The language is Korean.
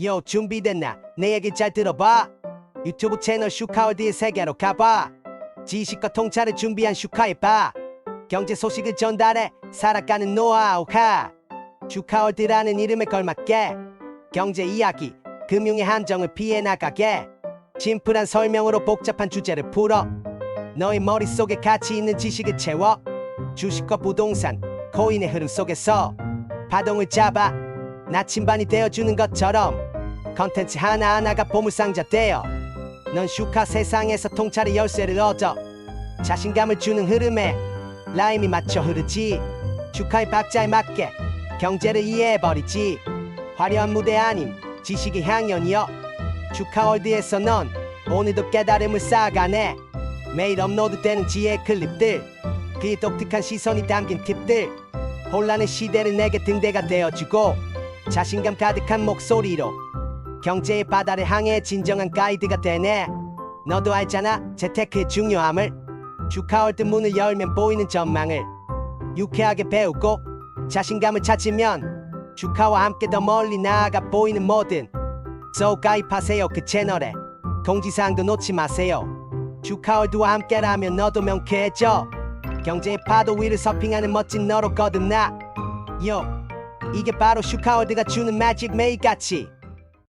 요 준비됐나? 내 얘기 잘 들어봐. 유튜브 채널 슈카월드의 세계로 가봐. 지식과 통찰을 준비한 슈카이바. 경제 소식을 전달해 살아가는 노하우가. 슈카월드라는 이름에 걸맞게 경제 이야기, 금융의 함정을 피해 나가게. 심플한 설명으로 복잡한 주제를 풀어. 너의 머릿속에 가치 있는 지식을 채워. 주식과 부동산, 코인의 흐름 속에서 파동을 잡아 나침반이 되어주는 것처럼 컨텐츠 하나하나가 보물상자 되어 넌 슈카 세상에서 통찰의 열쇠를 얻어 자신감을 주는 흐름에 라임이 맞춰 흐르지. 슈카의 박자에 맞게 경제를 이해해버리지. 화려한 무대 아님 지식의 향연이여. 슈카월드에서 넌 오늘도 깨달음을 쌓아가네. 매일 업로드되는 지혜 클립들 그의 독특한 시선이 담긴 팁들 혼란의 시대를 내게 등대가 되어주고 자신감 가득한 목소리로 경제의 바다를 향해 진정한 가이드가 되네. 너도 알잖아 재테크의 중요함을. 주카월드 문을 열면 보이는 전망을 유쾌하게 배우고 자신감을 찾으면 주카와 함께 더 멀리 나아가 보이는 뭐든 소 가입하세요 그 채널에. 공지사항도 놓지 마세요. 주카월드와 함께라면 너도 명쾌해져. 경제의 파도 위를 서핑하는 멋진 너로 거듭나. 요 이게 바로 슈카월드가 주는 매직 매일 같이